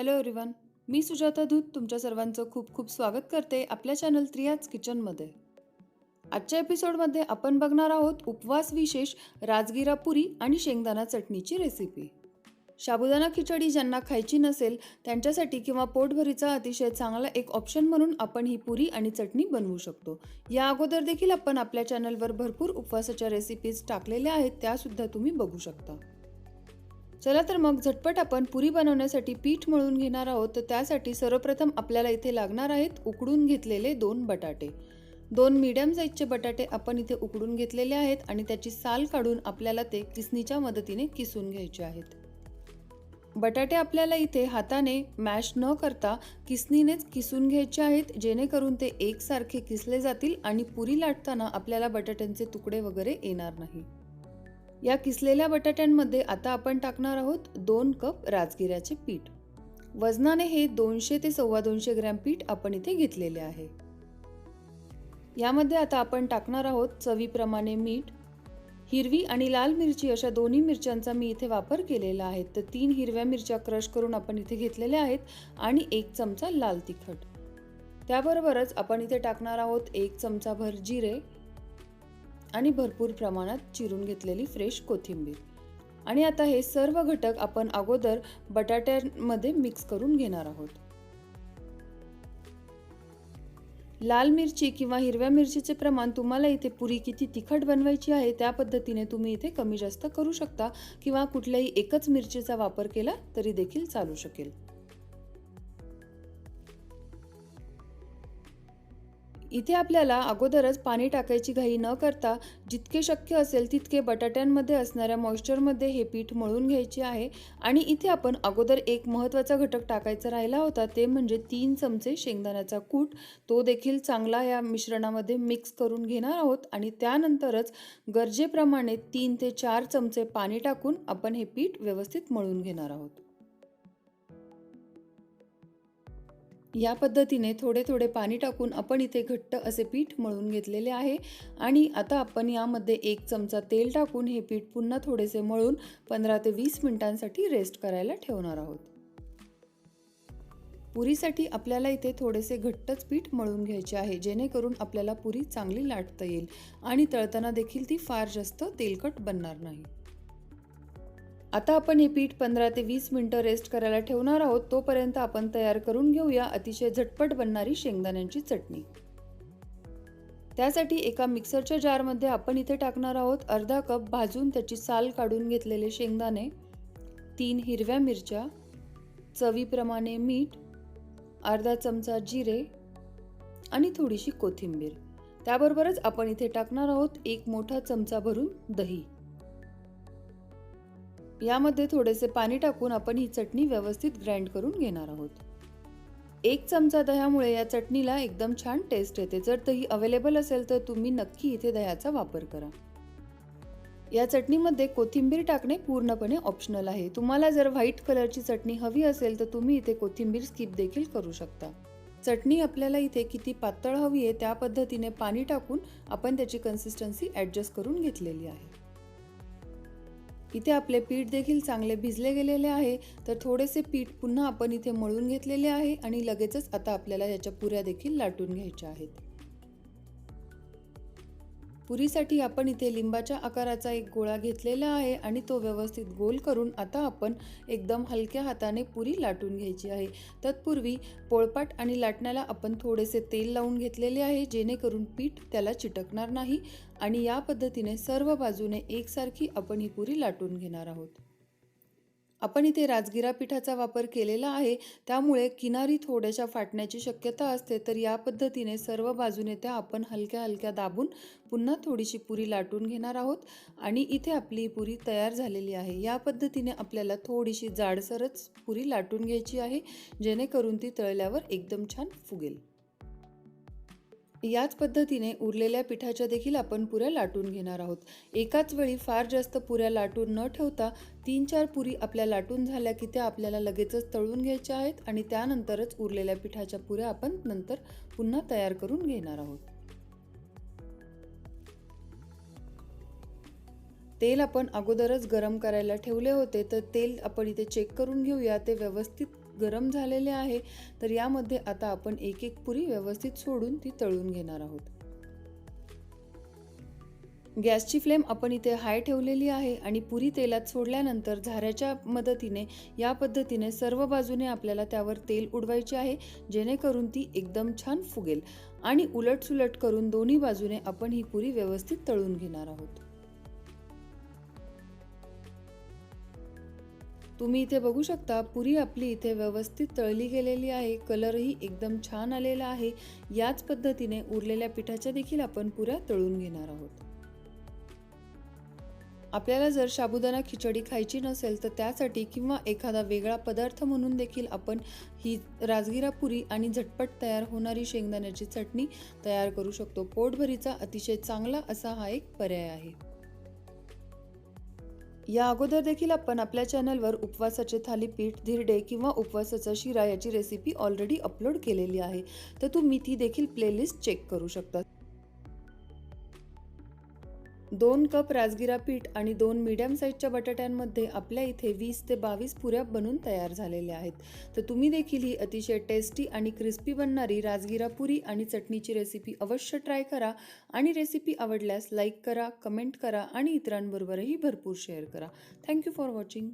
Hello everyone मी सुजाता धूत तुमच्या सर्वांचं खूप खूप स्वागत करते आपल्या चॅनल त्रियाज किचनमध्ये आजच्या एपिसोडमध्ये आपण बघणार आहोत उपवास विशेष राजगिरा पुरी आणि शेंगदाणा चटणीची रेसिपी साबुदाणा खिचडी ज्यांना खायची नसेल त्यांच्यासाठी किंवा पोटभरीचा अतिशय चांगला एक ऑप्शन म्हणून आपण ही पुरी आणि चटणी बनवू शकतो. या अगोदर देखील आपण आपल्या चॅनलवर भरपूर उपवासाच्या रेसिपीज टाकलेल्या आहेत त्यासुद्धा तुम्ही बघू शकता. चला तर मग झटपट आपण पुरी बनवण्यासाठी पीठ मळून घेणार आहोत. तर त्यासाठी सर्वप्रथम आपल्याला इथे लागणार आहेत उकडून घेतलेले दोन बटाटे. दोन मीडियम साईजचे बटाटे आपण इथे उकडून घेतलेले आहेत आणि त्याची साल काढून आपल्याला ते किसणीच्या मदतीने किसून घ्यायचे आहेत. बटाटे आपल्याला इथे हाताने मॅश न करता किसणीनेच किसून घ्यायचे आहेत जेणेकरून ते एकसारखे किसले जातील आणि पुरी लाटताना आपल्याला बटाट्यांचे तुकडे वगैरे येणार नाही. या किसलेल्या बटाट्यांमध्ये आता आपण टाकणार आहोत दोन कप राजगिऱ्याचे पीठ. वजनाने हे दोनशे ते सव्वा दोनशे ग्रॅम पीठ आपण इथे घेतलेले आहे. यामध्ये आता आपण टाकणार आहोत चवीप्रमाणे मीठ. हिरवी आणि लाल मिरची अशा दोन्ही मिरच्यांचा मी इथे वापर केलेला आहे. तर तीन हिरव्या मिरच्या क्रश करून आपण इथे घेतलेल्या आहेत आणि एक चमचा लाल तिखट. त्याबरोबरच आपण इथे टाकणार आहोत एक चमचा भर जिरे. आणि भरपूर प्रमाणात चिरून घेतलेली फ्रेश कोथिंबीर. आणि आता हे सर्व घटक आपण अगोदर बटाट्यांमध्ये मिक्स करून घेणार आहोत. लाल मिरची किंवा हिरव्या मिरचीचे प्रमाण तुम्हाला इथे पुरी किती तिखट बनवायची आहे त्या पद्धतीने तुम्ही इथे कमी जास्त करू शकता किंवा कुठल्याही एकच मिरचीचा वापर केला तरी देखील चालू शकेल. इथे आपल्याला अगोदरच पाणी टाकायची घाई न करता जितके शक्य असेल तितके बटाट्यांमध्ये असणाऱ्या मॉइश्चरमध्ये हे पीठ मळून घ्यायचे आहे. आणि इथे आपण अगोदर एक महत्त्वाचा घटक टाकायचा राहिला होता ते म्हणजे तीन चमचे शेंगदाण्याचा कूट. तो देखील चांगला या मिश्रणामध्ये मिक्स करून घेणार आहोत आणि त्यानंतरच गरजेप्रमाणे तीन ते चार चमचे पाणी टाकून आपण हे पीठ व्यवस्थित मळून घेणार आहोत. या पद्धतीने थोडे थोडे पाणी टाकून आपण इथे घट्ट असे पीठ मळून घेतलेले आहे. आणि आता आपण यामध्ये एक चमचा तेल टाकून हे पीठ पुन्हा थोडेसे मळून पंधरा ते वीस मिनिटांसाठी रेस्ट करायला ठेवणार आहोत. पुरीसाठी आपल्याला इथे थोडेसे घट्टच पीठ मळून घ्यायचे आहे जेणेकरून आपल्याला पुरी चांगली लाटता येईल. आणि तळताना देखील ती फार जास्त तेलकट बनणार नाही. आता आपण हे पीठ पंधरा ते वीस मिनटं रेस्ट करायला ठेवणार आहोत. तोपर्यंत आपण तयार करून घेऊया अतिशय झटपट बनणारी शेंगदाण्यांची चटणी. त्यासाठी एका मिक्सरच्या जारमध्ये आपण इथे टाकणार आहोत अर्धा कप भाजून त्याची साल काढून घेतलेले शेंगदाणे तीन हिरव्या मिरच्या चवीप्रमाणे मीठ अर्धा चमचा जिरे आणि थोडीशी कोथिंबीर. त्याबरोबरच आपण इथे टाकणार आहोत एक मोठा चमचा भरून दही. यामध्ये थोडेसे पाणी टाकून आपण ही चटणी व्यवस्थित ग्राइंड करून घेणार आहोत. एक चमचा दह्यामुळे या चटणीला एकदम छान टेस्ट येते. जर दही अवेलेबल असेल तर तुम्ही नक्की इथे दह्याचा वापर करा. या चटणीमध्ये कोथिंबीर टाकणे पूर्णपणे ऑप्शनल आहे. तुम्हाला जर व्हाईट कलरची चटणी हवी असेल तर तुम्ही इथे कोथिंबीर स्किप देखील करू शकता. चटणी आपल्याला इथे किती पातळ हवी आहे त्या पद्धतीने पाणी टाकून आपण त्याची कन्सिस्टन्सी ॲडजस्ट करून घेतलेली आहे. इथे आपले पीठ देखील चांगले भिजले गेलेले आहे तर थोडेसे पीठ पुन्हा आपण इथे मळून घेतलेले आहे आणि लगेचच आता आपल्याला याच्या पुऱ्या देखील लाटून घ्यायच्या आहेत. पुरीसाठी आपण इथे लिंबाच्या आकाराचा एक गोळा घेतलेला आहे आणि तो व्यवस्थित गोल करून आता आपण एकदम हलक्या हाताने पुरी लाटून घ्यायची आहे. तत्पूर्वी पोळपाट आणि लाटण्याला आपण थोडेसे तेल लावून घेतलेले आहे जेणेकरून पीठ त्याला चिटकणार नाही. आणि या पद्धतीने सर्व बाजूने एकसारखी आपण ही पुरी लाटून घेणार आहोत. आपण इथे राजगिरा पिठाचा वापर केलेला आहे. त्यामुळे किनारी थोड्याशा फाटण्याची शक्यता असते. तर या पद्धतीने सर्व बाजूने त्या आपण हलक्या हलक्या दाबून पुन्हा थोडीशी पुरी लाटून घेणार आहोत. आणि इथे आपली पुरी तयार झालेली आहे. या पद्धतीने आपल्याला थोडीशी जाडसरच पुरी लाटून घ्यायची आहे. जेणेकरून ती तळल्यावर एकदम छान फुगेल. याच पद्धतीने उरलेल्या पिठाच्या देखील आपण पुऱ्या लाटून घेणार आहोत. एकाच वेळी फार जास्त पुऱ्या लाटून न ठेवता तीन चार पुरी आपल्या लाटून झाल्या की त्या आपल्याला लगेचच तळून घ्यायच्या आहेत आणि त्यानंतरच उरलेल्या पिठाच्या पुऱ्या आपण नंतर पुन्हा तयार करून घेणार आहोत. तेल आपण अगोदरच गरम करायला ठेवले होते. तर तेल आपण इथे चेक करून घेऊया. ते व्यवस्थित गरम झालेले आहे तर यामध्ये आता आपण एक एक पुरी व्यवस्थित सोडून ती तळून घेणार आहोत. गॅसची फ्लेम आपण इथे हाय ठेवलेली आहे आणि पुरी तेलात सोडल्यानंतर झाऱ्याच्या मदतीने या पद्धतीने सर्व बाजूने आपल्याला त्यावर तेल उडवायचे आहे जेणेकरून ती एकदम छान फुगेल. आणि उलटसुलट करून दोन्ही बाजूने आपण ही पुरी व्यवस्थित तळून घेणार आहोत. तुम्ही इथे बघू शकता पुरी आपली इथे व्यवस्थित तळली गेलेली आहे. कलरही एकदम छान आलेला आहे. याच पद्धतीने उरलेल्या पिठाच्या देखील आपण पुऱ्या तळून घेणार आहोत. आपल्याला जर साबुदाणा खिचडी खायची नसेल तर त्यासाठी किंवा एखादा वेगळा पदार्थ म्हणून देखील आपण ही राजगिरा पुरी आणि झटपट तयार होणारी शेंगदाण्याची चटणी तयार करू शकतो. पोटभरीचा अतिशय चांगला असा हा एक पर्याय आहे. या अगोदर देखील आपण आपल्या चॅनलवर उपवासाचे थालीपीठ धिरडे किंवा उपवासाचा शिरा याची रेसिपी ऑलरेडी अपलोड केलेली आहे. तर तुम्ही ती देखील प्लेलिस्ट चेक करू शकता. दोन कप राजगिरा पीठ आणि दोन मीडियम साईजच्या बटाट्यांमध्ये आपल्या इथे वीस ते बावीस पुऱ्या बनून तयार झालेल्या आहेत. तर तुम्ही देखील ही अतिशय टेस्टी आणि क्रिस्पी बनणारी राजगिरा पुरी आणि चटणीची रेसिपी अवश्य ट्राय करा आणि रेसिपी आवडल्यास लाईक करा कमेंट करा आणि इतरांबरोबरही भरपूर शेअर करा. Thank you for watching